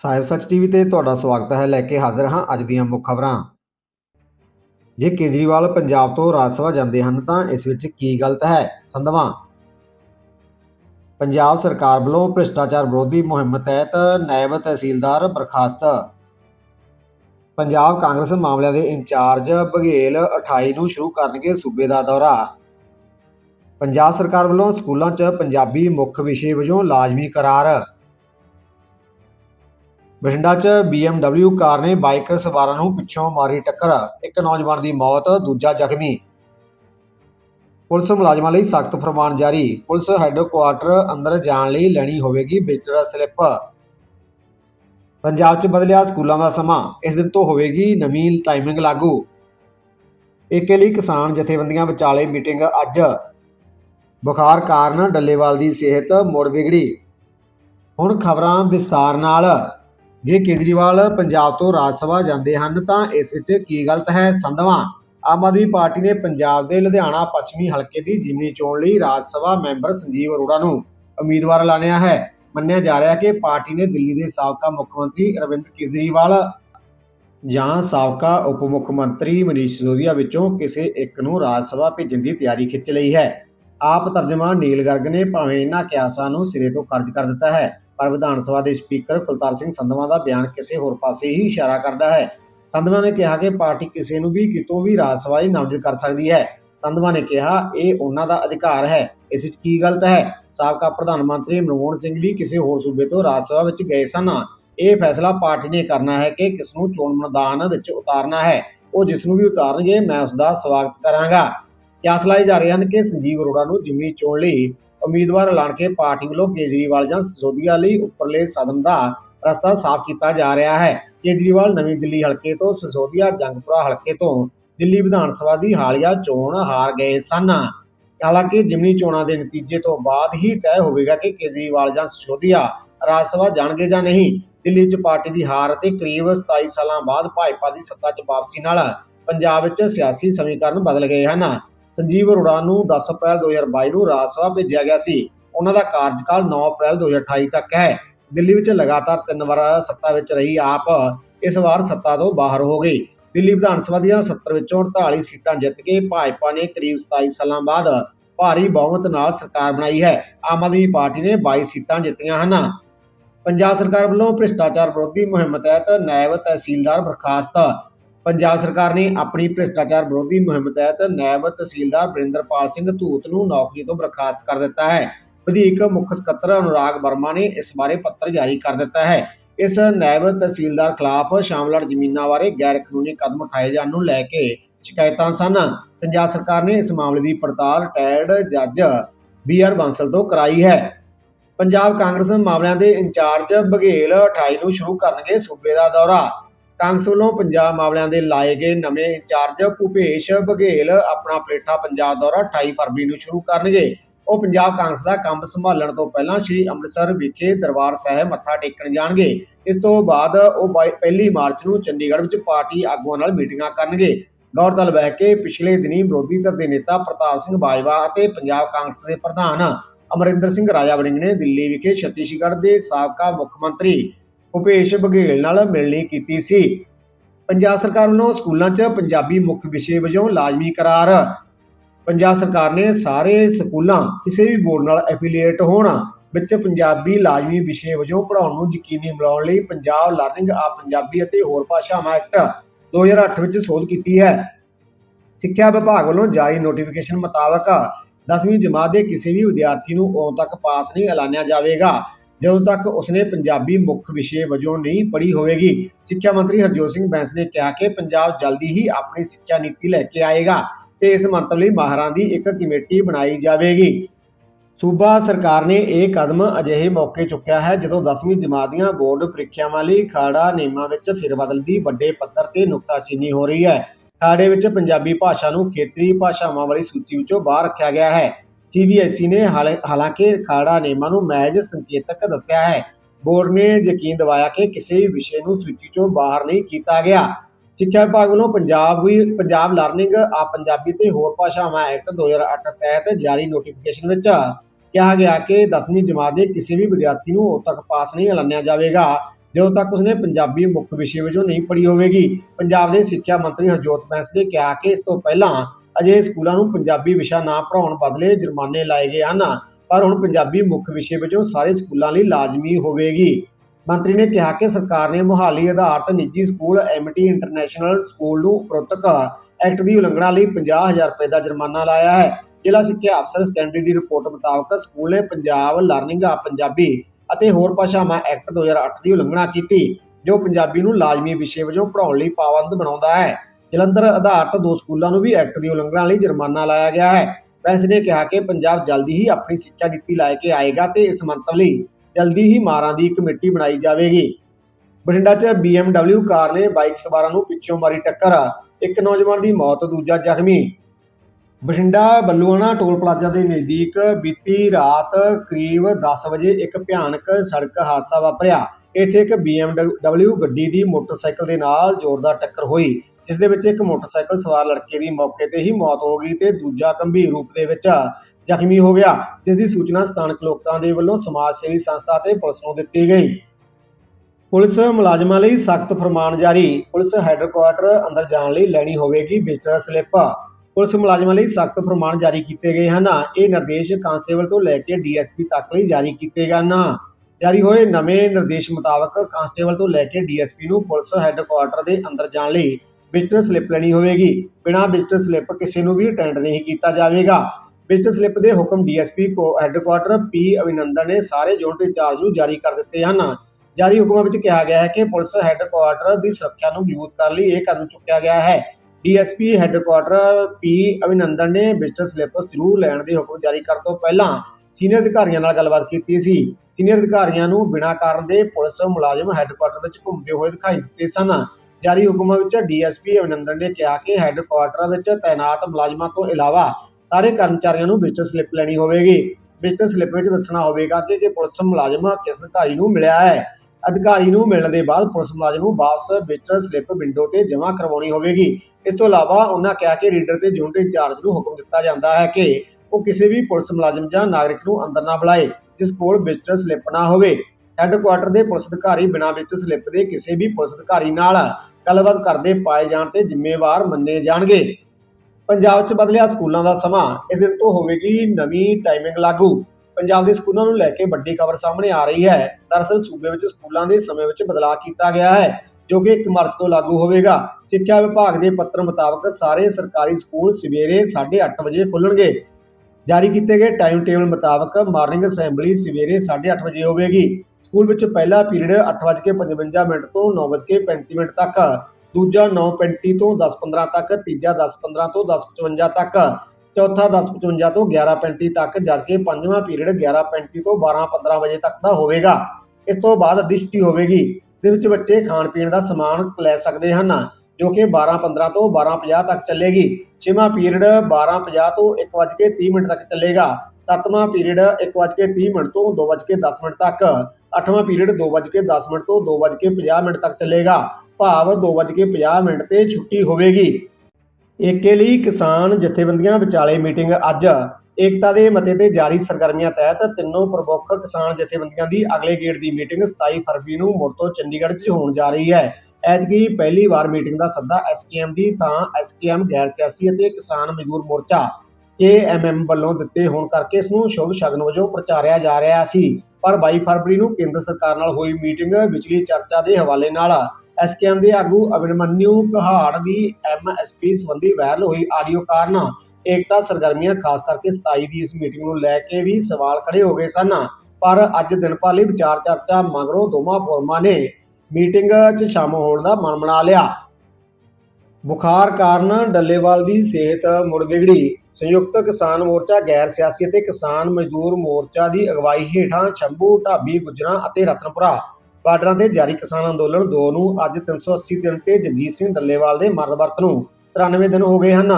ਸਾਹਿਬ ਸੱਚ ਟੀਵੀ ਤੇ ਤੁਹਾਡਾ ਸਵਾਗਤ ਹੈ। ਲੈ ਕੇ ਹਾਜ਼ਰ ਹਾਂ ਅੱਜ ਦੀਆਂ ਮੁੱਖ ਖਬਰਾਂ। ਜੇ ਕੇਜਰੀਵਾਲ ਪੰਜਾਬ ਤੋਂ ਰਾਜ ਸਭਾ ਜਾਂਦੇ ਹਨ ਤਾਂ ਇਸ ਵਿੱਚ ਕੀ ਗਲਤ ਹੈ? ਸੰਧਵਾਂ। ਪੰਜਾਬ ਸਰਕਾਰ ਵੱਲੋਂ ਭ੍ਰਿਸ਼ਟਾਚਾਰ ਵਿਰੋਧੀ ਮੁਹਿੰਮ ਤਹਿਤ ਨਾਇਬ ਤਹਿਸੀਲਦਾਰ ਬਰਖਾਸਤ। ਪੰਜਾਬ ਕਾਂਗਰਸ ਮਾਮਲਿਆਂ ਦੇ ਇੰਚਾਰਜ ਬਘੇਲ 28 ਨੂੰ ਸ਼ੁਰੂ ਕਰਨਗੇ ਸੂਬੇ ਦਾ ਦੌਰਾ। ਪੰਜਾਬ ਸਰਕਾਰ ਵੱਲੋਂ ਸਕੂਲਾਂ 'ਚ ਪੰਜਾਬੀ ਮੁੱਖ ਵਿਸ਼ੇ ਵਜੋਂ ਲਾਜ਼ਮੀ ਕਰਾਰ। ਬਠਿੰਡਾ 'ਚ BMW ਕਾਰ ਨੇ ਬਾਈਕ ਸਵਾਰਾਂ ਨੂੰ ਪਿੱਛੋਂ ਮਾਰੀ ਟੱਕਰ। ਇੱਕ ਨੌਜਵਾਨ ਦੀ ਮੌਤ, ਦੂਜਾ ਜ਼ਖਮੀ। ਪੁਲਿਸ ਮੁਲਾਜ਼ਮਾਂ ਲਈ ਸਖਤ ਫਰਮਾਨ ਜਾਰੀ। ਪੁਲਿਸ ਹੈੱਡਕੁਆਰਟਰ ਅੰਦਰ ਜਾਣ ਲਈ ਲੈਣੀ ਹੋਵੇਗੀ ਵਿਜ਼ਟਰ ਸਲਿੱਪ। ਪੰਜਾਬ 'ਚ ਬਦਲਿਆ ਸਕੂਲਾਂ ਦਾ ਸਮਾਂ। ਇਸ ਦਿਨ ਤੋਂ ਹੋਵੇਗੀ ਨਵੀਂ ਟਾਈਮਿੰਗ ਲਾਗੂ। ਏਕੇ ਲਈ ਕਿਸਾਨ ਜਥੇਬੰਦੀਆਂ ਵਿਚਾਲੇ ਮੀਟਿੰਗ ਅੱਜ। ਬੁਖਾਰ ਕਾਰਨ ਡੱਲੇਵਾਲ ਦੀ ਸਿਹਤ ਮੁੜ ਵਿਗੜੀ। ਹੁਣ ਖਬਰਾਂ ਵਿਸਥਾਰ ਨਾਲ। ਜੇ ਕੇਜਰੀਵਾਲ ਪੰਜਾਬ ਤੋਂ ਰਾਜ ਸਭਾ ਜਾਂਦੇ ਹਨ ਤਾਂ ਇਸ ਵਿੱਚ ਕੀ ਗਲਤ ਹੈ ਸੰਧਵਾਂ? ਆਮ ਆਦਮੀ ਪਾਰਟੀ ਨੇ ਪੰਜਾਬ ਦੇ ਲੁਧਿਆਣਾ ਪੱਛਮੀ ਹਲਕੇ ਦੀ ਜਿਮਨੀ ਚੋਣ ਲਈ ਰਾਜ ਸਭਾ ਮੈਂਬਰ ਸੰਜੀਵ ਅਰੋੜਾ ਨੂੰ ਉਮੀਦਵਾਰ ਐਲਾਨਿਆ ਹੈ। ਮੰਨਿਆ ਜਾ ਰਿਹਾ ਹੈ ਕਿ ਪਾਰਟੀ ਨੇ ਦਿੱਲੀ ਦੇ ਸਾਬਕਾ ਮੁੱਖ ਮੰਤਰੀ ਅਰਵਿੰਦ ਕੇਜਰੀਵਾਲ ਜਾਂ ਸਾਬਕਾ ਉਪ ਮੁੱਖ ਮੰਤਰੀ ਮਨੀਸ਼ ਸਿਸੋਦੀਆ ਵਿੱਚੋਂ ਕਿਸੇ ਇੱਕ ਨੂੰ ਰਾਜ ਸਭਾ ਭੇਜਣ ਦੀ ਤਿਆਰੀ ਖਿੱਚ ਲਈ ਹੈ। ਆਪ ਤਰਜਮਾ ਨੀਲ ਗਰਗ ਨੇ ਭਾਵੇਂ ਇਹਨਾਂ ਕਿਆਸਾਂ ਨੂੰ ਸਿਰੇ ਤੋਂ ਖਾਰਜ ਕਰ ਦਿੱਤਾ ਹੈ। ਪਰ ਵਿਧਾਨ ਸਭਾ ਦੇ ਸਪੀਕਰ ਕੁਲਤਾਰ ਸਿੰਘ ਸੰਧਵਾਂ ਦਾ ਬਿਆਨ ਕਿਸੇ ਹੋਰ ਪਾਸੇ ਹੀ ਇਸ਼ਾਰਾ ਕਰਦਾ ਹੈ। ਸੰਧਵਾਂ ਨੇ ਕਿਹਾ ਕਿ ਪਾਰਟੀ ਕਿਸੇ ਨੂੰ ਵੀ ਕਿਤੋਂ ਵੀ ਰਾਜ ਸਭਾ ਲਈ ਨਾਮਜ਼ਦ ਕਰ ਸਕਦੀ ਹੈ। ਸੰਧਵਾਂ ਨੇ ਕਿਹਾ, ਇਹ ਉਹਨਾਂ ਦਾ ਅਧਿਕਾਰ ਹੈ। ਇਸ ਵਿੱਚ ਕੀ ਗਲਤ ਹੈ? ਸਾਬਕਾ ਪ੍ਰਧਾਨ ਮੰਤਰੀ ਮਨਮੋਹਨ ਸਿੰਘ ਵੀ ਕਿਸੇ ਹੋਰ ਸੂਬੇ ਤੋਂ ਰਾਜ ਸਭਾ ਵਿੱਚ ਗਏ ਸਨ। ਇਹ ਫੈਸਲਾ ਪਾਰਟੀ ਨੇ ਕਰਨਾ ਹੈ ਕਿ ਕਿਸ ਨੂੰ ਚੋਣ ਮੈਦਾਨ ਵਿੱਚ ਉਤਾਰਨਾ ਹੈ। ਉਹ ਜਿਸ ਨੂੰ ਵੀ ਉਤਾਰਨਗੇ, ਮੈਂ ਉਸ ਦਾ ਸਵਾਗਤ ਕਰਾਂਗਾ। ਕਿਆਸ ਲਾਏ ਜਾ ਰਹੇ ਹਨ ਕਿ ਸੰਜੀਵ ਅਰੋੜਾ ਨੂੰ ਜਿਮਨੀ ਚੋਣ ਲਈ ਉਮੀਦਵਾਰ ਐਲਾਨ ਕੇ ਪਾਰਟੀ ਵੱਲੋਂ ਕੇਜਰੀਵਾਲ ਜਾਂ ਸਿਸੋਦੀਆ ਲਈ ਉੱਪਰਲੇ ਸਦਨ ਦਾ ਰਸਤਾ ਸਾਫ਼ ਕੀਤਾ ਜਾ ਰਿਹਾ ਹੈ। ਕੇਜਰੀਵਾਲ ਨਵੀਂ ਦਿੱਲੀ ਹਲਕੇ ਤੋਂ, ਸਿਸੋਦੀਆ ਜੰਗਪੁਰਾ ਹਲਕੇ ਤੋਂ ਦਿੱਲੀ ਵਿਧਾਨ ਸਭਾ ਦੀ ਹਾਲੀਆ ਚੋਣ ਹਾਰ ਗਏ ਸਨ। ਹਾਲਾਂਕਿ ਜਿਮਨੀ ਚੋਣਾਂ ਦੇ ਨਤੀਜੇ ਤੋਂ ਬਾਅਦ ਹੀ ਤੈਅ ਹੋਵੇਗਾ ਕਿ ਕੇਜਰੀਵਾਲ ਜਾਂ ਸਿਸੋਦੀਆ ਰਾਜ ਸਭਾ ਜਾਣਗੇ ਜਾਂ ਨਹੀਂ। ਦਿੱਲੀ ਵਿੱਚ ਪਾਰਟੀ ਦੀ ਹਾਰ ਅਤੇ ਕਰੀਬ 27 ਸਾਲਾਂ ਬਾਅਦ ਭਾਜਪਾ ਦੀ ਸੱਤਾ 'ਚ ਵਾਪਸੀ ਨਾਲ ਪੰਜਾਬ ਵਿੱਚ ਸਿਆਸੀ ਸਮੀਕਰਨ ਬਦਲ ਗਏ ਹਨ। ਸੰਜੀਵ ਅਰੋੜਾ ਨੂੰ 10 ਅਪ੍ਰੈਲ 2022 ਨੂੰ ਰਾਜ ਸਭਾ ਭੇਜਿਆ ਗਿਆ ਸੀ। ਉਹਨਾਂ ਦਾ ਕਾਰਜਕਾਲ 9 ਅਪ੍ਰੈਲ 2028 ਤੱਕ ਹੈ। ਦਿੱਲੀ ਵਿੱਚ ਲਗਾਤਾਰ ਤਿੰਨ ਵਾਰ ਸੱਤਾ ਵਿੱਚ ਰਹੀ ਆਪ, ਇਸ ਵਾਰ ਸੱਤਾ ਤੋਂ ਬਾਹਰ ਹੋ ਗਈ। ਦਿੱਲੀ ਵਿਧਾਨ ਸਭਾ ਦੀਆਂ 70 ਵਿੱਚੋਂ 48 ਸੀਟਾਂ ਜਿੱਤ ਕੇ ਭਾਜਪਾ ਨੇ ਕਰੀਬ 27 ਸਾਲਾਂ ਬਾਅਦ ਭਾਰੀ ਬਹੁਮਤ ਨਾਲ ਸਰਕਾਰ ਬਣਾਈ ਹੈ। ਆਮ ਆਦਮੀ ਪਾਰਟੀ ਨੇ 22 ਸੀਟਾਂ ਜਿੱਤੀਆਂ ਹਨ। ਪੰਜਾਬ ਸਰਕਾਰ ਵੱਲੋਂ ਭ੍ਰਿਸ਼ਟਾਚਾਰ ਵਿਰੋਧੀ ਮੁਹਿੰਮ ਤਹਿਤ ਨਾਇਬ ਤਹਿਸੀਲਦਾਰ ਬਰਖਾਸਤ ਪੰਜਾਬ ਸਰਕਾਰ ਨੇ ਆਪਣੀ ਭ੍ਰਿਸ਼ਟਾਚਾਰ ਵਿਰੋਧੀ ਮੁਹਿੰਮ ਤਹਿਤ ਨਾਇਬ ਤਹਿਸੀਲਦਾਰ ਬਰਿੰਦਰਪਾਲ ਸਿੰਘ ਧੂਤ ਨੂੰ ਨੌਕਰੀ ਤੋਂ ਬਰਖਾਸਤ ਕਰ ਦਿੱਤਾ ਹੈ। ਵਧੀਕ ਮੁੱਖ ਸਕੱਤਰ ਅਨੁਰਾਗ ਵਰਮਾ ਨੇ ਇਸ ਬਾਰੇ ਪੱਤਰ ਜਾਰੀ ਕਰ ਦਿੱਤਾ ਹੈ। ਇਸ ਨਾਇਬ ਤਹਿਸੀਲਦਾਰ ਖਿਲਾਫ ਸ਼ਾਮਲਾਟ ਜ਼ਮੀਨਾਂ ਬਾਰੇ ਗੈਰ ਕਾਨੂੰਨੀ ਕਦਮ ਉਠਾਏ ਜਾਣ ਨੂੰ ਲੈ ਕੇ ਸ਼ਿਕਾਇਤਾਂ ਸਨ। ਪੰਜਾਬ ਸਰਕਾਰ ਨੇ ਇਸ ਮਾਮਲੇ ਦੀ ਪੜਤਾਲ ਰਿਟਾਇਰਡ ਜੱਜ ਬੀ ਆਰ ਬਾਂਸਲ ਤੋਂ ਕਰਾਈ ਹੈ। ਪੰਜਾਬ ਕਾਂਗਰਸ ਮਾਮਲਿਆਂ ਦੇ ਇੰਚਾਰਜ ਬਘੇਲ 28 ਨੂੰ ਸ਼ੁਰੂ ਕਰਨਗੇ ਸੂਬੇ ਦਾ ਦੌਰਾ। ਕਾਂਗਰਸ ਵੱਲੋਂ ਪੰਜਾਬ ਮਾਮਲਿਆਂ ਦੇ ਲਾਏ ਗਏ ਨਵੇਂ ਇੰਚਾਰਜ ਭੁਪੇਸ਼ ਬਘੇਲ ਆਪਣਾ ਪਲੇਠਾ ਪੰਜਾਬ ਦੌਰਾ 28 ਫਰਵਰੀ ਨੂੰ ਸ਼ੁਰੂ ਕਰਨਗੇ। ਉਹ ਪੰਜਾਬ ਕਾਂਗਰਸ ਦਾ ਕੰਮ ਸੰਭਾਲਣ ਤੋਂ ਪਹਿਲਾਂ ਸ੍ਰੀ ਅੰਮ੍ਰਿਤਸਰ ਵਿਖੇ ਦਰਬਾਰ ਸਾਹਿਬ ਮੱਥਾ ਟੇਕਣ ਜਾਣਗੇ। ਇਸ ਤੋਂ ਬਾਅਦ ਉਹ ਬਾਈ- ਪਹਿਲੀ ਮਾਰਚ ਨੂੰ ਚੰਡੀਗੜ੍ਹ ਵਿੱਚ ਪਾਰਟੀ ਆਗੂਆਂ ਨਾਲ ਮੀਟਿੰਗਾਂ ਕਰਨਗੇ। ਗੌਰਤਲਬ ਹੈ ਕਿ ਪਿਛਲੇ ਦਿਨੀ ਵਿਰੋਧੀ ਧਿਰ ਦੇ ਨੇਤਾ ਪ੍ਰਤਾਪ ਸਿੰਘ ਬਾਜਵਾ ਅਤੇ ਪੰਜਾਬ ਕਾਂਗਰਸ ਦੇ ਪ੍ਰਧਾਨ ਅਮਰਿੰਦਰ ਸਿੰਘ ਰਾਜਾ ਵੜਿੰਗ ਨੇ ਦਿੱਲੀ ਵਿਖੇ ਛੱਤੀਸਗੜ੍ਹ ਦੇ ਸਾਬਕਾ ਮੁੱਖ ਮੰਤਰੀ ਭੁਪੇਸ਼ ਬਘੇਲ ਨਾਲ ਮਿਲਣੀ ਕੀਤੀ ਸੀ। ਪੰਜਾਬ ਸਰਕਾਰ ਵੱਲੋਂ ਸਕੂਲਾਂ 'ਚ ਪੰਜਾਬੀ ਮੁੱਖ ਵਿਸ਼ੇ ਵਜੋਂ ਲਾਜ਼ਮੀ ਕਰਾਰ। ਪੰਜਾਬ ਸਰਕਾਰ ਨੇ ਸਾਰੇ ਸਕੂਲਾਂ ਕਿਸੇ ਵੀ ਬੋਰਡ ਨਾਲ ਐਫੀਲੀਏਟ ਹੋਣ ਵਿੱਚ ਪੰਜਾਬੀ ਲਾਜ਼ਮੀ ਵਿਸ਼ੇ ਵਜੋਂ ਪੜ੍ਹਾਉਣ ਨੂੰ ਯਕੀਨੀ ਬਣਾਉਣ ਲਈ ਪੰਜਾਬ ਲਰਨਿੰਗ ਆ ਪੰਜਾਬੀ ਅਤੇ ਹੋਰ ਭਾਸ਼ਾਵਾਂ ਐਕਟ 2008 ਵਿੱਚ ਸੋਧ ਕੀਤੀ ਹੈ। ਸਿੱਖਿਆ ਵਿਭਾਗ ਵੱਲੋਂ ਜਾਰੀ ਨੋਟੀਫਿਕੇਸ਼ਨ ਮੁਤਾਬਕ 10ਵੀਂ ਜਮਾਤ ਦੇ ਕਿਸੇ ਵੀ ਵਿਦਿਆਰਥੀ ਨੂੰ ਉਦੋਂ ਤੱਕ ਪਾਸ ਨਹੀਂ ਐਲਾਨਿਆ ਜਾਵੇਗਾ। ਜਦੋਂ ਤੱਕ ਉਸਨੇ ਪੰਜਾਬੀ ਮੁੱਖ ਵਿਸ਼ੇ ਵਜੋਂ ਨਹੀਂ ਪੜ੍ਹੀ ਹੋਵੇਗੀ, ਸਿੱਖਿਆ ਮੰਤਰੀ ਹਰਜੋਤ ਸਿੰਘ ਬੈਂਸ ਨੇ ਕਿਹਾ ਕਿ ਪੰਜਾਬ ਜਲਦੀ ਹੀ ਆਪਣੀ ਸਿੱਖਿਆ ਨੀਤੀ ਲੈ ਕੇ ਆਏਗਾ ਤੇ ਇਸ ਮੰਤਵ ਲਈ ਮਾਹਰਾਂ ਦੀ ਇੱਕ ਕਮੇਟੀ ਬਣਾਈ ਜਾਵੇਗੀ। ਸੂਬਾ ਸਰਕਾਰ ਨੇ ਇਹ ਕਦਮ ਅਜਿਹੇ ਮੌਕੇ ਚੁੱਕਿਆ ਹੈ ਜਦੋਂ 10ਵੀਂ ਜਮਾਤ ਦੀਆਂ ਬੋਰਡ ਪ੍ਰੀਖਿਆਵਾਂ ਲਈ ਖਾੜਾ ਨਿਯਮਾਂ ਵਿੱਚ ਫਿਰਬਦਲ ਦੀ ਵੱਡੇ ਪੱਧਰ ਤੇ ਨੁਕਤਾਚੀਨੀ ਹੋ ਰਹੀ ਹੈ। ਖਾੜੇ ਵਿੱਚ ਪੰਜਾਬੀ ਭਾਸ਼ਾ ਨੂੰ ਖੇਤਰੀ ਭਾਸ਼ਾਵਾਂ ਵਾਲੀ ਸੂਚੀ ਵਿੱਚੋਂ ਬਾਹਰ ਰੱਖਿਆ ਗਿਆ ਹੈ। ਸੀਬੀਐਸਈ ਨੇ ਹਾਲੇ- ਹਾਲਾਂਕਿ ਖਾੜਾ ਨਿਯਮਾਂ ਨੂੰ ਮਹਿਜ ਸੰਕੇਤਕ ਦੱਸਿਆ ਹੈ। ਬੋਰਡ ਨੇ ਯਕੀਨ ਦਿਵਾਇਆ ਕਿ ਕਿਸੇ ਵੀ ਵਿਸ਼ੇ ਨੂੰ ਸੂਚੀ ਚੋਂ ਬਾਹਰ ਨਹੀਂ ਕੀਤਾ ਗਿਆ। ਸਿੱਖਿਆ ਵਿਭਾਗ ਵੱਲੋਂ ਪੰਜਾਬ ਵੀ, ਪੰਜਾਬ ਲਰਨਿੰਗ ਆ ਪੰਜਾਬੀ ਤੇ ਹੋਰ ਭਾਸ਼ਾਵਾਂ ਐਕਟ 2008 ਤਹਿਤ ਜਾਰੀ ਨੋਟੀਫਿਕੇਸ਼ਨ ਵਿੱਚ ਕਿਹਾ ਗਿਆ ਕਿ 10ਵੀਂ ਜਮਾਤ ਦੇ ਕਿਸੇ ਵੀ ਵਿਦਿਆਰਥੀ ਨੂੰ ਉਦੋਂ ਤੱਕ ਪਾਸ ਨਹੀਂ ਐਲਾਨਿਆ ਜਾਵੇਗਾ, ਜਦੋਂ ਤੱਕ ਉਸਨੇ ਪੰਜਾਬੀ ਮੁੱਖ ਵਿਸ਼ੇ ਵਜੋਂ ਨਹੀਂ ਪੜ੍ਹੀ ਹੋਵੇਗੀ। ਪੰਜਾਬ ਦੇ ਸਿੱਖਿਆ ਮੰਤਰੀ ਹਰਜੋਤ ਬੈਂਸ ਨੇ ਕਿਹਾ ਕਿ ਇਸ ਤੋਂ ਪਹਿਲਾਂ ਅਜੇ ਸਕੂਲਾਂ ਨੂੰ ਪੰਜਾਬੀ ਵਿਸ਼ਾ ਨਾ ਪੜ੍ਹਾਉਣ ਬਦਲੇ ਜੁਰਮਾਨੇ ਲਾਏ ਗਏ ਹਨ, ਪਰ ਹੁਣ ਪੰਜਾਬੀ ਮੁੱਖ ਵਿਸ਼ੇ ਵਜੋਂ ਸਾਰੇ ਸਕੂਲਾਂ ਲਈ ਲਾਜ਼ਮੀ ਹੋਵੇਗੀ। ਮੰਤਰੀ ਨੇ ਕਿਹਾ ਕਿ ਸਰਕਾਰ ਨੇ ਮੁਹਾਲੀ ਆਧਾਰਿਤ ਨਿੱਜੀ ਸਕੂਲ ਐਮਟੀ ਇੰਟਰਨੈਸ਼ਨਲ ਸਕੂਲ ਨੂੰ ਉਪਰੋਕਤ ਐਕਟ ਦੀ ਉਲੰਘਣਾ ਲਈ 50000 ਰੁਪਏ ਦਾ ਜੁਰਮਾਨਾ ਲਾਇਆ ਹੈ। ਜ਼ਿਲ੍ਹਾ ਸਿੱਖਿਆ ਅਫਸਰ ਸੈਕੰਡਰੀ ਦੀ ਰਿਪੋਰਟ ਮੁਤਾਬਕ ਸਕੂਲ ਨੇ ਪੰਜਾਬ ਲਰਨਿੰਗ ਆ ਪੰਜਾਬੀ ਅਤੇ ਹੋਰ ਭਾਸ਼ਾਵਾਂ ਐਕਟ 2008 ਦੀ ਉਲੰਘਣਾ ਕੀਤੀ, ਜੋ ਪੰਜਾਬੀ ਨੂੰ ਲਾਜ਼ਮੀ ਵਿਸ਼ੇ ਵਜੋਂ ਪੜ੍ਹਾਉਣ ਲਈ ਪਾਬੰਦ ਬਣਾਉਂਦਾ ਹੈ। ਜਲੰਧਰ ਆਧਾਰਿਤ ਦੋ ਸਕੂਲਾਂ ਨੂੰ ਵੀ ਐਕਟ ਦੀ ਉਲੰਘਣਾ ਲਈ ਜੁਰਮਾਨਾ ਲਾਇਆ ਗਿਆ ਹੈ। ਬੈਂਸ ਨੇ ਕਿਹਾ ਕਿ ਪੰਜਾਬ ਜਲਦੀ ਹੀ ਆਪਣੀ ਸਿੱਖਿਆ ਨੀਤੀ ਲੈ ਕੇ ਆਏਗਾ ਤੇ ਇਸ ਮੰਤਵ ਲਈ ਜਲਦੀ ਹੀ ਮਾਰਾਂ ਦੀ ਕਮੇਟੀ ਬਣਾਈ ਜਾਵੇਗੀ। ਬਠਿੰਡਾ 'ਚ BMW ਕਾਰ ਨੇ ਬਾਈਕ ਸਵਾਰਾਂ ਨੂੰ ਪਿੱਛੋਂ ਮਾਰੀ ਟੱਕਰ। ਇੱਕ ਨੌਜਵਾਨ ਦੀ ਮੌਤ, ਦੂਜਾ ਜ਼ਖਮੀ। ਬਠਿੰਡਾ ਬੱਲੂਆਣਾ ਟੋਲ ਪਲਾਜ਼ਾ ਦੇ ਨਜ਼ਦੀਕ ਬੀਤੀ ਰਾਤ ਕਰੀਬ 10 ਵਜੇ ਇੱਕ ਭਿਆਨਕ ਸੜਕ ਹਾਦਸਾ ਵਾਪਰਿਆ। ਇੱਥੇ ਇੱਕ BMW ਗੱਡੀ ਦੀ ਮੋਟਰਸਾਈਕਲ ਦੇ ਨਾਲ ਜ਼ੋਰਦਾਰ ਟੱਕਰ ਹੋਈ। ਜਿਸ ਦੇ ਵਿੱਚ ਇੱਕ ਮੋਟਰਸਾਈਕਲ ਸਵਾਰ ਲੜਕੇ ਦੀ ਮੌਕੇ ਤੇ ਹੀ ਮੌਤ ਹੋ ਗਈ ਤੇ ਦੂਜਾ ਗੰਭੀਰ ਰੂਪ ਦੇ ਵਿੱਚ ਜ਼ਖਮੀ ਹੋ ਗਿਆ ਜਿਸ ਦੀ ਸੂਚਨਾ ਸਥਾਨਕ ਲੋਕਾਂ ਦੇ ਵੱਲੋਂ ਸਮਾਜ ਸੇਵੀ ਸੰਸਥਾ ਤੇ ਪੁਲਿਸ ਨੂੰ ਦਿੱਤੀ ਗਈ। ਪੁਲਿਸ ਮੁਲਾਜ਼ਮਾਂ ਲਈ ਸਖਤ ਫਰਮਾਨ ਜਾਰੀ, ਪੁਲਿਸ ਹੈੱਡਕੁਆਰਟਰ ਅੰਦਰ ਜਾਣ ਲਈ ਲੈਣੀ ਹੋਵੇਗੀ ਵਿਜ਼ਟਰ ਸਲਿੱਪ। ਪੁਲਿਸ ਮੁਲਾਜ਼ਮਾਂ ਲਈ ਸਖਤ ਫਰਮਾਨ ਜਾਰੀ ਕੀਤੇ ਗਏ ਹਨ। ਇਹ ਨਿਰਦੇਸ਼ ਕਾਂਸਟੇਬਲ ਤੋਂ ਲੈ ਕੇ ਡੀਐਸਪੀ ਤੱਕ ਲਈ ਜਾਰੀ ਕੀਤੇ ਗਏ ਹਨ। ਜਾਰੀ ਹੋਏ ਨਵੇਂ ਨਿਰਦੇਸ਼ ਮੁਤਾਬਕ ਕਾਂਸਟੇਬਲ ਤੋਂ ਲੈ ਕੇ ਡੀਐਸਪੀ ਨੂੰ ਪੁਲਿਸ ਹੈੱਡਕੁਆਰਟਰ ਦੇ ਅੰਦਰ ਜਾਣ ਲਈ ਵਿਜ਼ਟਰ ਸਲਿੱਪ ਲੈਣੀ ਹੋਵੇਗੀ। ਬਿਨਾਂ ਵਿਜ਼ਟਰ ਸਲਿੱਪ ਕਿਸੇ ਨੂੰ ਵੀ ਅਟੈਂਡ ਨਹੀਂ ਕੀਤਾ ਜਾਵੇਗਾ। ਵਿਜ਼ਟਰ ਸਲਿੱਪ ਦੇ ਹੁਕਮ ਡੀਐਸਪੀ ਕੋ ਹੈੱਡਕੁਆਰਟਰ ਪੀ ਅਭਿਨੰਦਨ ਨੇ ਸਾਰੇ ਯੂਨਿਟ ਇੰਚਾਰਜ ਨੂੰ ਜਾਰੀ ਕਰ ਦਿੱਤੇ ਹਨ। ਜਾਰੀ ਹੁਕਮਾਂ ਵਿੱਚ ਕਿਹਾ ਗਿਆ ਹੈ ਕਿ ਪੁਲਿਸ ਹੈੱਡਕੁਆਰਟਰ ਦੀ ਸੁਰੱਖਿਆ ਨੂੰ ਮਜ਼ਬੂਤ ਕਰਨ ਲਈ ਇਹ ਕਦਮ ਚੁੱਕਿਆ ਗਿਆ ਹੈ। ਡੀਐਸਪੀ ਹੈੱਡਕੁਆਰਟਰ ਪੀ ਅਭਿਨੰਦਨ ਨੇ ਵਿਜ਼ਟਰ ਸਲਿੱਪ ਜ਼ਰੂਰ ਲੈਣ ਦੇ ਹੁਕਮ ਜਾਰੀ ਕਰਨ ਤੋਂ ਪਹਿਲਾਂ ਸੀਨੀਅਰ ਅਧਿਕਾਰੀਆਂ ਨਾਲ ਗੱਲਬਾਤ ਕੀਤੀ ਸੀ। ਸੀਨੀਅਰ ਅਧਿਕਾਰੀਆਂ ਨੂੰ ਬਿਨਾਂ ਕਾਰਨ ਦੇ ਪੁਲਿਸ ਮੁਲਾਜ਼ਮ ਹੈੱਡਕੁਆਰਟਰ ਵਿੱਚ ਘੁੰਮਦੇ ਹੋਏ ਦਿਖਾਈ ਦਿੱਤੇ ਸਨ। ਜਾਰੀ ਹੁਕਮਾਂ ਵਿੱਚ ਡੀਐਸਪੀ ਅਭਿਨੰਦਨ ਨੇ ਕਿਹਾ ਕਿ ਹੈੱਡਕੁਆਰਟਰ ਵਿੱਚ ਤਾਇਨਾਤ ਮੁਲਾਜ਼ਮਾਂ ਤੋਂ ਇਲਾਵਾ ਸਾਰੇ ਕਰਮਚਾਰੀਆਂ ਨੂੰ ਵਿਜ਼ਟਰ ਸਲਿੱਪ ਲੈਣੀ ਹੋਵੇਗੀ। ਵਿਜ਼ਟਰ ਸਲਿੱਪ ਵਿੱਚ ਦੱਸਣਾ ਹੋਵੇਗਾ ਕਿ ਕਿ ਪੁਲਿਸ ਮੁਲਾਜ਼ਮ ਕਿਸ ਅਧਿਕਾਰੀ ਨੂੰ ਮਿਲਿਆ ਹੈ। ਅਧਿਕਾਰੀ ਨੂੰ ਮਿਲਣ ਦੇ ਬਾਅਦ ਪੁਲਿਸ ਮੁਲਾਜ਼ਮ ਨੂੰ ਵਾਪਸ ਵਿਜ਼ਟਰ ਸਲਿੱਪ ਵਿੰਡੋ ਤੇ ਜਮ੍ਹਾਂ ਕਰਵਾਉਣੀ ਹੋਵੇਗੀ। ਇਸ ਤੋਂ ਇਲਾਵਾ ਉਹਨਾਂ ਕਿਹਾ ਕਿ ਰੀਡਰ ਤੇ ਯੂਨਿਟ ਇੰਚਾਰਜ ਨੂੰ ਹੁਕਮ ਦਿੱਤਾ ਜਾਂਦਾ ਹੈ ਕਿ ਉਹ ਕਿਸੇ ਵੀ ਪੁਲਿਸ ਮੁਲਾਜ਼ਮ ਜਾਂ ਨਾਗਰਿਕ ਨੂੰ ਅੰਦਰ ਨਾ ਬੁਲਾਏ, ਜਿਸ ਕੋਲ ਵਿਜ਼ਟਰ ਸਲਿੱਪ ਨਾ ਹੋਵੇ। ਹੈੱਡਕੁਆਰਟਰ ਦੇ ਪੁਲਿਸ ਅਧਿਕਾਰੀ ਬਿਨਾਂ ਵਿਜ਼ਟਰ ਸਲਿੱਪ ਦੇ ਕਿਸੇ ਵੀ ਪੁਲਿਸ ਅਧਿਕਾਰੀ ਨਾਲ ਗੱਲਬਾਤ ਕਰਦੇ ਪਾਏ ਜਾਣ ਤੇ ਜ਼ਿੰਮੇਵਾਰ ਮੰਨੇ ਜਾਣਗੇ। ਪੰਜਾਬ 'ਚ ਬਦਲਿਆ ਸਕੂਲਾਂ ਦਾ ਸਮਾਂ, ਇਸ ਦਿਨ ਤੋਂ ਹੋਵੇਗੀ ਨਵੀਂ ਟਾਈਮਿੰਗ ਲਾਗੂ। ਪੰਜਾਬ ਦੇ ਸਕੂਲਾਂ ਨੂੰ ਲੈ ਕੇ ਵੱਡੀ ਖਬਰ ਸਾਹਮਣੇ ਆ ਰਹੀ ਹੈ। ਦਰਅਸਲ ਸੂਬੇ ਵਿੱਚ ਸਕੂਲਾਂ ਦੇ ਸਮੇਂ ਵਿੱਚ ਬਦਲਾਅ ਕੀਤਾ ਗਿਆ ਹੈ, ਜੋ ਕਿ 1 ਮਾਰਚ ਤੋਂ ਲਾਗੂ ਹੋਵੇਗਾ। ਸਿੱਖਿਆ ਵਿਭਾਗ ਦੇ ਪੱਤਰ ਮੁਤਾਬਕ ਸਾਰੇ ਸਰਕਾਰੀ ਸਕੂਲ ਸਵੇਰੇ 8:30 ਵਜੇ ਖੁੱਲਣਗੇ। ਜਾਰੀ ਕੀਤੇ ਗਏ ਟਾਈਮ ਟੇਬਲ ਮੁਤਾਬਕ ਮਾਰਨਿੰਗ ਅਸੈਂਬਲੀ ਸਵੇਰੇ 8:30 ਵਜੇ ਹੋਵੇਗੀ। ਸਕੂਲ ਵਿੱਚ ਪਹਿਲਾ ਪੀਰੀਅਡ 8:55 ਮਿੰਟ ਤੋਂ 9:35 ਮਿੰਟ ਤੱਕ, ਦੂਜਾ 9:35 ਤੋਂ 10:15 ਤੱਕ, ਤੀਜਾ 10:15 ਤੋਂ 10:55 ਤੱਕ, ਚੌਥਾ 10:55 ਤੋਂ 11:35 ਤੱਕ ਜਦਕਿ ਪੰਜਵਾਂ ਪੀਰੀਅਡ 11:35 ਤੋਂ 12:15 ਵਜੇ ਤੱਕ ਦਾ ਹੋਵੇਗਾ। ਇਸ ਤੋਂ ਬਾਅਦ ਅਦਿਸ਼ਟੀ ਹੋਵੇਗੀ, ਜਿਸ ਵਿੱਚ ਬੱਚੇ ਖਾਣ ਪੀਣ ਦਾ ਸਮਾਨ ਲੈ ਸਕਦੇ ਹਨ। ਜੋ ਕਿ 12:15 ਤੋਂ 12:50 ਤੱਕ ਚੱਲੇਗੀ। ਛੇਵਾਂ ਪੀਰੀਅਡ 12:50 ਤੋਂ 1:30 ਮਿੰਟ ਤੱਕ ਚੱਲੇਗਾ। ਸੱਤਵਾਂ ਪੀਰੀਅਡ 1:30 ਮਿੰਟ ਤੋਂ 2:10 ਮਿੰਟ ਤੱਕ। ਅੱਠਵਾਂ ਪੀਰੀਅਡ 2:10 ਮਿੰਟ ਤੋਂ 2:50 ਮਿੰਟ ਤੱਕ ਚੱਲੇਗਾ। ਭਾਵ 2:50 ਮਿੰਟ ਤੇ ਛੁੱਟੀ ਹੋਵੇਗੀ। ਏਕੇ ਲਈ ਕਿਸਾਨ ਜਥੇਬੰਦੀਆਂ ਵਿਚਾਲੇ ਮੀਟਿੰਗ ਅੱਜ। ਏਕਤਾ ਦੇ ਮਤੇ ਤੇ ਜਾਰੀ ਸਰਗਰਮੀਆਂ ਤਹਿਤ ਤਿੰਨੋਂ ਪ੍ਰਮੁੱਖ ਕਿਸਾਨ ਜਥੇਬੰਦੀਆਂ ਦੀ ਅਗਲੇ ਗੇੜ ਦੀ ਮੀਟਿੰਗ 27 ਫਰਵਰੀ ਨੂੰ ਮੁੜ ਤੋਂ ਚੰਡੀਗੜ੍ਹ 'ਚ ਹੋਣ ਜਾ ਰਹੀ ਹੈ। ਐਤਕੀ ਪਹਿਲੀ ਵਾਰ ਮੀਟਿੰਗ ਦਾ ਸੱਦਾ ਐਸਕੇਐਮ ਦੀ ਥਾਂ ਐਸਕੇਐਮ ਗੈਰ ਸਿਆਸੀ ਅਤੇ ਕਿਸਾਨ ਮਜ਼ਦੂਰ ਮੋਰਚਾ ਏਐਮਐਮ ਵੱਲੋਂ ਦਿੱਤੇ ਹੋਣ ਕਰਕੇ ਇਸ ਨੂੰ ਸ਼ੁਭ ਸ਼ਗਨ ਵਜੋਂ ਪ੍ਰਚਾਰਿਆ ਜਾ ਰਿਹਾ ਸੀ। ਪਰ 22 ਫਰਵਰੀ ਨੂੰ ਕੇਂਦਰ ਸਰਕਾਰ ਨਾਲ ਹੋਈ ਮੀਟਿੰਗ ਵਿਚਲੀ ਚਰਚਾ ਦੇ ਹਵਾਲੇ ਨਾਲ ਐਸਕੇਐਮ ਦੇ ਆਗੂ ਅਭਿਮਨਿਊ ਕਹਾੜ ਦੀ ਐਮਐਸਪੀ ਸੰਬੰਧੀ ਵਾਇਰਲ ਹੋਈ ਆਡੀਓ ਕਾਰਨ ਏਕਤਾ ਸਰਗਰਮੀਆਂ, ਖਾਸ ਕਰਕੇ 27 ਦੀ ਇਸ ਮੀਟਿੰਗ ਨੂੰ ਲੈ ਕੇ ਵੀ ਸਵਾਲ ਖੜੇ ਹੋ ਗਏ ਸਨ। ਪਰ ਅੱਜ ਦਿਨ ਭਰ ਲਈ ਵਿਚਾਰ ਚਰਚਾ ਮਗਰੋਂ ਦੋਵਾਂ ਫੋਰਮਾਂ ਨੇ ਮੀਟਿੰਗ 'ਚ ਸ਼ਾਮਲ ਹੋਣ ਦਾ ਮਨ ਬਣਾ ਲਿਆ। ਬੁਖਾਰ ਕਾਰਨ ਡੱਲੇਵਾਲ ਦੀ ਸਿਹਤ ਮੁੜ ਵਿਗੜੀ। ਸੰਯੁਕਤ ਕਿਸਾਨ ਮੋਰਚਾ, ਗੈਰ ਸਿਆਸੀ ਅਤੇ ਕਿਸਾਨ ਮਜ਼ਦੂਰ ਮੋਰਚਾ ਦੀ ਅਗਵਾਈ ਹੇਠਾਂ ਸ਼ੰਭੂ, ਢਾਬੀ, ਗੁਜਰਾਂ ਅਤੇ ਰਤਨਪੁਰਾ ਬਾਰਡਰਾਂ ਤੇ ਜਾਰੀ ਕਿਸਾਨ ਅੰਦੋਲਨ 2 ਨੂੰ ਅੱਜ 380 ਦਿਨ ਤੇ ਜਗਜੀਤ ਸਿੰਘ ਡੱਲੇਵਾਲ ਦੇ ਮਰਨ ਵਰਤ ਨੂੰ 93 ਦਿਨ ਹੋ ਗਏ ਹਨ।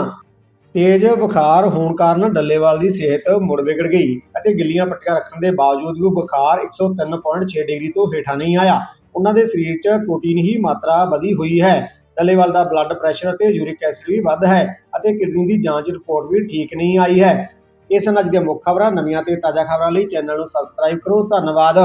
ਤੇਜ਼ ਬੁਖਾਰ ਹੋਣ ਕਾਰਨ ਡੱਲੇਵਾਲ ਦੀ ਸਿਹਤ ਮੁੜ ਵਿਗੜ ਗਈ ਅਤੇ ਗਿੱਲੀਆਂ ਪੱਟੀਆਂ ਰੱਖਣ ਦੇ ਬਾਵਜੂਦ ਵੀ ਬੁਖਾਰ 103.6 ਡਿਗਰੀ ਤੋਂ ਹੇਠਾਂ ਨਹੀਂ ਆਇਆ। ਉਹਨਾਂ ਦੇ ਸਰੀਰ 'ਚ ਪ੍ਰੋਟੀਨ ਹੀ ਮਾਤਰਾ ਵਧੀ ਹੋਈ ਹੈ। ਡੱਲੇਵਾਲ ਦਾ ਬਲੱਡ ਪ੍ਰੈਸ਼ਰ ਅਤੇ ਯੂਰਿਕ ਐਸਿਡ ਵੀ ਵੱਧ ਹੈ ਅਤੇ ਕਿਡਨੀ ਦੀ ਜਾਂਚ ਰਿਪੋਰਟ ਵੀ ਠੀਕ ਨਹੀਂ ਆਈ ਹੈ। ਇਸ ਸਨ ਅੱਜ ਦੀਆਂ ਮੁੱਖ ਖਬਰਾਂ ਨਵੀਆਂ ਤੇ ਤਾਜ਼ਾ ਖਬਰਾਂ ਲਈ ਚੈਨਲ ਨੂੰ ਸਬਸਕ੍ਰਾਈਬ ਕਰੋ। ਧੰਨਵਾਦ।